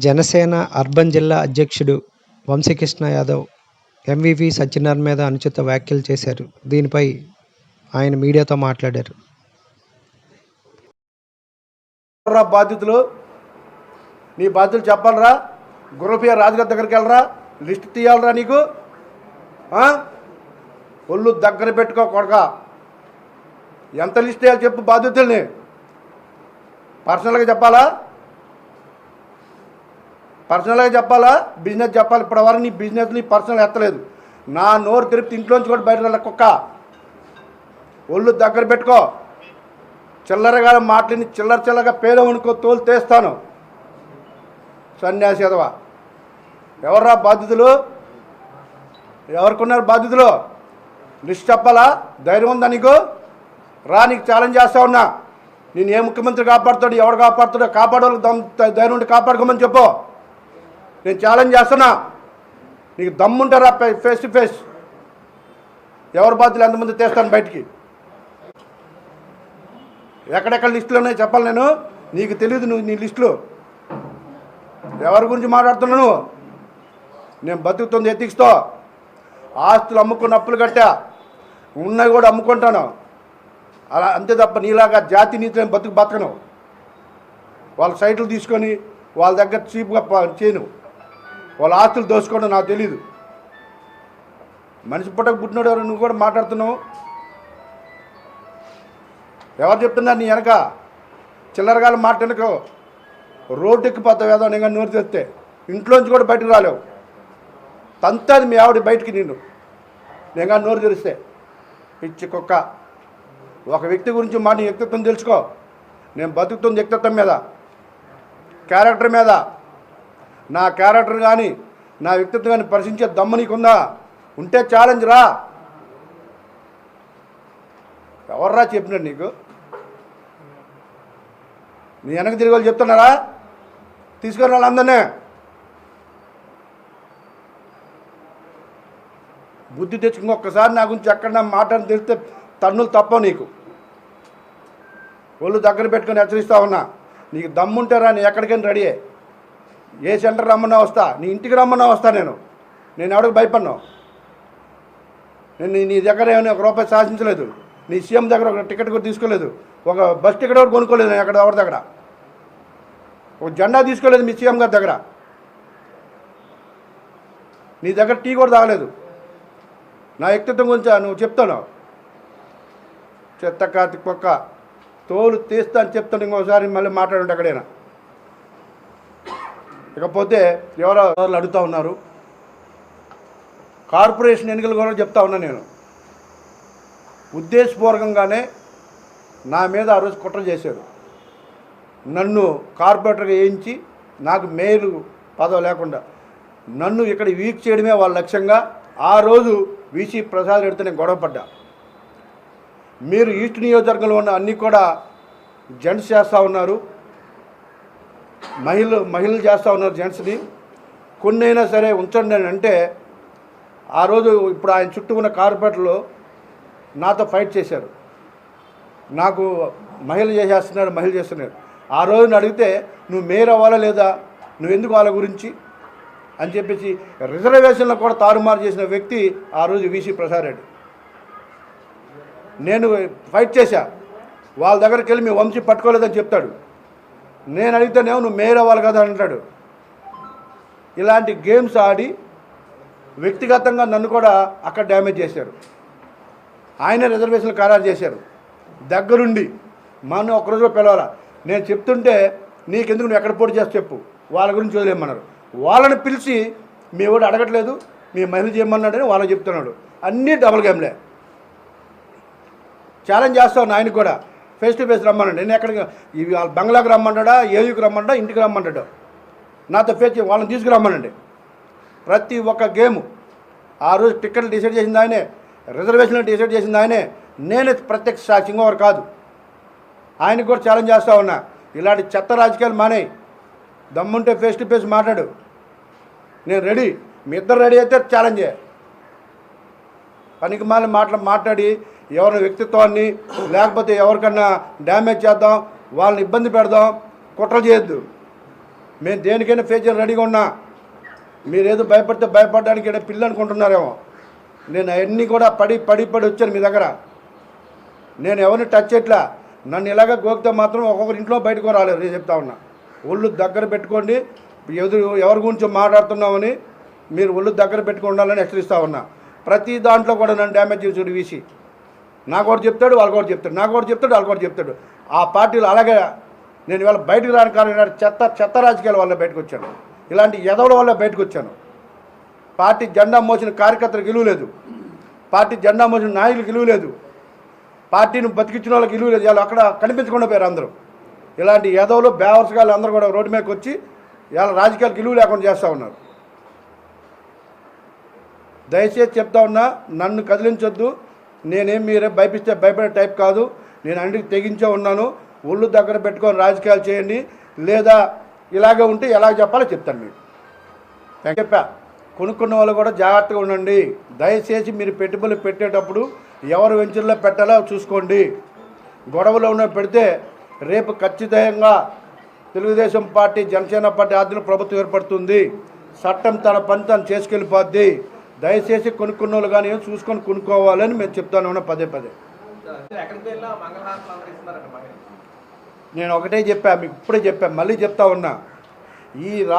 Janasena urban జిల్లా అధ్యక్షుడు Vamsikrishna Yadav MVV Satyanarayana మీద అనుచిత వ్యాఖ్యలు చేశారు. దీనిపై ఆయన మీడియాతో మాట్లాడారు. బాధ్యతలు. నీ బాధ్యతలు చెప్పాలరా. గుర్రపియ రాజుగారి దగ్గరికి వెళ్ళరా. లిస్ట్ తీయాలరా నీకు. ఒళ్ళు దగ్గర పెట్టుకో కొడక. ఎంత లిస్ట్ వేయాలి చెప్పు బాధ్యతల్ని. పర్సనల్గా చెప్పాలా? పర్సనల్గా చెప్పాలా? బిజినెస్ చెప్పాలి. ఇప్పటివరకు నీ బిజినెస్ నీ పర్సనల్ ఎత్తలేదు. నా నోరు తిరిపి ఇంట్లోంచి కూడా బయట కుక్క ఒళ్ళు దగ్గర పెట్టుకో. చిల్లరగా మాట్లాడి చిల్లర చిల్లరగా పేద అనుకో తోలు తీస్తాను. సన్యాసి ఎదవా ఎవర్రా బాధ్యతలు? ఎవరికున్నారు బాధ్యతలు? లిస్ట్ చెప్పాలా? ధైర్యం ఉందా నీకు? రా నీకు ఛాలెంజ్ చేస్తా ఉన్నా. నేను ఏ ముఖ్యమంత్రి కాపాడుతాడు ఎవడు కాపాడుతాడో కాపాడోళ్ళకి ధైర్యం ఉండి కాపాడుకోమని చెప్పు. నేను ఛాలెంజ్ చేస్తున్నా. నీకు దమ్ముంటారా ఫేస్ టు ఫేస్ ఎవరి బాధ్యులు ఎంతమంది తీస్తాను బయటికి? ఎక్కడెక్కడ లిస్టులు ఉన్నాయో చెప్పాలి నేను. నీకు తెలియదు నువ్వు నీ లిస్టులు. ఎవరి గురించి మాట్లాడుతున్నావు నువ్వు? నేను బతుకుతుంది ఎత్తిక్స్తో ఆస్తులు అమ్ముకున్న అప్పులు కట్టా. ఉన్నవి కూడా అమ్ముకుంటాను. అలా అంతే తప్ప నీలాగా జాతి నీతిని బతుకు బతకను. వాళ్ళ సైట్లు తీసుకొని వాళ్ళ దగ్గర చీప్గా ప- చేయను. వాళ్ళ ఆస్తులు దోసుకోవడం నాకు తెలీదు. మనిషి పుట్టక పుట్టినోడు ఎవరు? నువ్వు కూడా మాట్లాడుతున్నావు. ఎవరు చెప్తున్నారు నీ వెనక? చిల్లరగాలు మాట్లాడుకో రోడ్డు ఎక్కిపోతావు ఏదో నేను నోరు తెస్తే ఇంట్లోంచి కూడా బయటకు రాలేవు. తంతది మీ ఆవిడ బయటికి నేను నేను నోరు తెరిస్తే. పిచ్చి కుక్క. ఒక వ్యక్తి గురించి మా నీ వ్యక్తిత్వం తెలుసుకో. నేను బతుకుతుంది వ్యక్తిత్వం మీద. క్యారెక్టర్ మీద. నా క్యారెక్టర్ కానీ నా వ్యక్తిత్వం కానీ పరిశీలించే దమ్ము నీకుందా? ఉంటే ఛాలెంజ్ రా. ఎవర్రా చెప్పినాడు నీకు? నీ వెనక తిరిగి వాళ్ళు చెప్తున్నారా? తీసుకొని వాళ్ళందరినీ బుద్ధి తెచ్చుకుని ఒక్కసారి నా గురించి ఎక్కడ మాట్లాడి తెలిస్తే తన్నులు తప్ప నీకు. ఒళ్ళు దగ్గర పెట్టుకొని హెచ్చరిస్తా ఉన్నా. నీకు దమ్ముంటారా నీ ఎక్కడికైనా రెడీయే ఏ సెంటర్ రమ్మన్నా వస్తా నీ ఇంటికి రమ్మన్నా వస్తా నేను. నేను ఎవరికి భయపడ్ను. నేను నీ- దగ్గర ఏమైనా ఒక రూపాయి సాధించలేదు. నీ సీఎం దగ్గర ఒక టికెట్ కూడా తీసుకోలేదు. ఒక బస్ టికెట్ కూడా కొనుక్కోలేదు నేను ఎక్కడ ఎవరి దగ్గర. ఒక జెండా తీసుకోలేదు మీ సీఎం గారి దగ్గర. నీ దగ్గర టీ కూడా తాగలేదు. నా వ్యక్తిత్వం గురించి నువ్వు చెప్తాను. చెత్త కాతి కుక్క తోలు తీస్తా అని చెప్తాను ఇంకోసారి మళ్ళీ మాట్లాడండి అక్కడైనా ఇకపోతే ఎవరో ఎవరు అడుగుతూ ఉన్నారు. కార్పొరేషన్ ఎన్నికలు కూడా చెప్తా ఉన్నా నేను. ఉద్దేశపూర్వకంగానే నా మీద ఆ రోజు కుట్ర చేశారు. నన్ను కార్పొరేటర్గా వేయించి నాకు మేలు పదవి లేకుండా నన్ను ఇక్కడ వీక్ చేయడమే వాళ్ళ లక్ష్యంగా ఆ రోజు వీసీ ప్రసాద్ రెడ్డితో నేను గొడవపడ్డా మీరు ఈస్ట్ నియోజకవర్గంలో ఉన్న అన్నీ కూడా జెంట్స్ చేస్తూ ఉన్నారు. మహిళలు మహిళలు చేస్తూ ఉన్నారు జెంట్స్ని. కొన్ని అయినా సరే ఉంచండి అని అంటే ఆ రోజు ఇప్పుడు ఆయన చుట్టూ ఉన్న కార్పొరేటర్లు నాతో ఫైట్ చేశారు. నాకు మహిళలు చేసేస్తున్నారు మహిళలు చేస్తున్నారు. ఆ రోజున అడిగితే నువ్వు మేయర్ అవ్వాలా లేదా? నువ్వు ఎందుకు వాళ్ళ గురించి? అని చెప్పేసి రిజర్వేషన్లో కూడా తారుమారు చేసిన వ్యక్తి ఆ రోజు వీసీ ప్రసాద్ రెడ్డి. నేను ఫైట్ చేశా. వాళ్ళ దగ్గరికి వెళ్ళి మీ వంశీ పట్టుకోలేదని చెప్తాడు. నేను అడిగితేనేమో నువ్వు మేయర్ అవ్వాలి కదా అంటాడు. ఇలాంటి గేమ్స్ ఆడి వ్యక్తిగతంగా నన్ను కూడా అక్కడ డ్యామేజ్ చేశారు. ఆయన రిజర్వేషన్లు ఖరారు చేశారు. దగ్గరుండి మనం ఒక్కరోజు పిలవాలా? నేను చెప్తుంటే నీకెందుకు నువ్వు ఎక్కడ పోటీ చేస్తే చెప్పు. వాళ్ళ గురించి వదిలేమన్నారు వాళ్ళని పిలిచి మీ వాడు అడగట్లేదు మీ మహిళ చేయమన్నాడని వాళ్ళకి చెప్తున్నాడు. అన్నీ డబుల్ గేమ్లే. ఛాలెంజ్ చేస్తాను ఆయనకు కూడా. ఫేస్ టు ఫేస్ రమ్మన్నాడు నేను ఎక్కడికి ఇవి వాళ్ళ బంగ్లాకి రమ్మంటాడా? ఏయుకి రమ్మంటా ఇంటికి రమ్మంటాడు. నాతో ఫేస్ వాళ్ళని తీసుకురమ్మనండి. ప్రతి ఒక్క గేమ్ ఆ రోజు టికెట్లు డిసైడ్ చేసింది ఆయనే. రిజర్వేషన్లు డిసైడ్ చేసింది ఆయనే. నేనే ప్రత్యక్ష సాక్షి ఇంకొకరు కాదు. ఆయనకు కూడా ఛాలెంజ్ చేస్తూ ఉన్నా. ఇలాంటి చెత్త రాజకీయాలు మానే దమ్ముంటే ఫేస్ టు ఫేస్ మాట్లాడు. నేను రెడీ మీ ఇద్దరు రెడీ అయితే ఛాలెంజ్ పనికి మాలి మాట్లా మాట్లాడి ఎవరి వ్యక్తిత్వాన్ని లేకపోతే ఎవరికన్నా డ్యామేజ్ చేద్దాం వాళ్ళని ఇబ్బంది పెడదాం కుట్ర చేయొద్దు. మేము దేనికైనా ఫేస్ రెడీగా ఉన్నా. మీరేదో భయపడితే భయపడడానికి ఏదో పిల్లలు అనుకుంటున్నారేమో. నేను అవన్నీ కూడా పడి పడి పడి వచ్చాను మీ దగ్గర. నేను ఎవరిని టచ్ చేయట్లా? నన్ను ఇలాగ గోకితే మాత్రం ఒక్కొక్కరి ఇంట్లో బయటకు రాలేదు నేను చెప్తా ఉన్నా. ఒళ్ళు దగ్గర పెట్టుకోండి. ఎదురు ఎవరి గురించి మాట్లాడుతున్నామని మీరు ఒళ్ళు దగ్గర పెట్టుకుని ఉండాలని హెచ్చరిస్తా ఉన్నా. ప్రతి దాంట్లో కూడా నన్ను డ్యామేజ్ చేసి వీసి. నాకు ఒకటి చెప్తాడు వాళ్ళు కూడా చెప్తాడు నాకు ఒకటి చెప్తాడు వాళ్ళు కూడా చెప్తాడు. ఆ పార్టీలు అలాగే నేను ఇవాళ బయటకు రాని కారణం చెత్త చెత్త రాజకీయాల వల్ల బయటకు వచ్చాను. ఇలాంటి ఎదవల వల్ల బయటకు వచ్చాను. పార్టీ జెండా మోసిన కార్యకర్తలకు విలువ పార్టీ జెండా మోసిన నాయకులకు విలువ పార్టీని బతికించిన వాళ్ళకి విలువ లేదు. వాళ్ళు అక్కడ కనిపించకుండా పోయారు అందరూ. ఇలాంటి ఎదవలు బేవర్సగాళ్ళు అందరూ కూడా రోడ్డు మీదకి వచ్చి ఇవాళ రాజకీయాలకు విలువ లేకుండా చేస్తూ ఉన్నారు. దయచేసి చెప్తా ఉన్నా నన్ను కదిలించొద్దు. నేనేం మీరే భయపిస్తే భయపడే టైప్ కాదు. నేను అన్నిటికి తెగించే ఉన్నాను. ఒళ్ళు దగ్గర పెట్టుకొని రాజకీయాలు చేయండి. లేదా ఇలాగే ఉంటే ఎలా చెప్పాలో చెప్తాను మీకు. చెప్పా. కొనుక్కున్న వాళ్ళు కూడా జాగ్రత్తగా ఉండండి. దయచేసి మీరు పెట్టుబడులు పెట్టేటప్పుడు ఎవరు వెంచర్లో పెట్టాలో చూసుకోండి. గొడవలో ఉన్న పెడితే రేపు ఖచ్చితంగా తెలుగుదేశం పార్టీ జనసేన పార్టీ ఆధ్వర్యంలో ప్రభుత్వం ఏర్పడుతుంది. చట్టం తన పని తను చేసుకెళ్ళిపోద్ది. దయచేసి కొనుక్కున్న వాళ్ళు కానీ చూసుకొని కొనుక్కోవాలని మేము చెప్తాను ఉన్నా పదే పదే. నేను ఒకటే చెప్పా మీకు ఇప్పుడే చెప్పా మళ్ళీ చెప్తా ఉన్నా. ఈ రా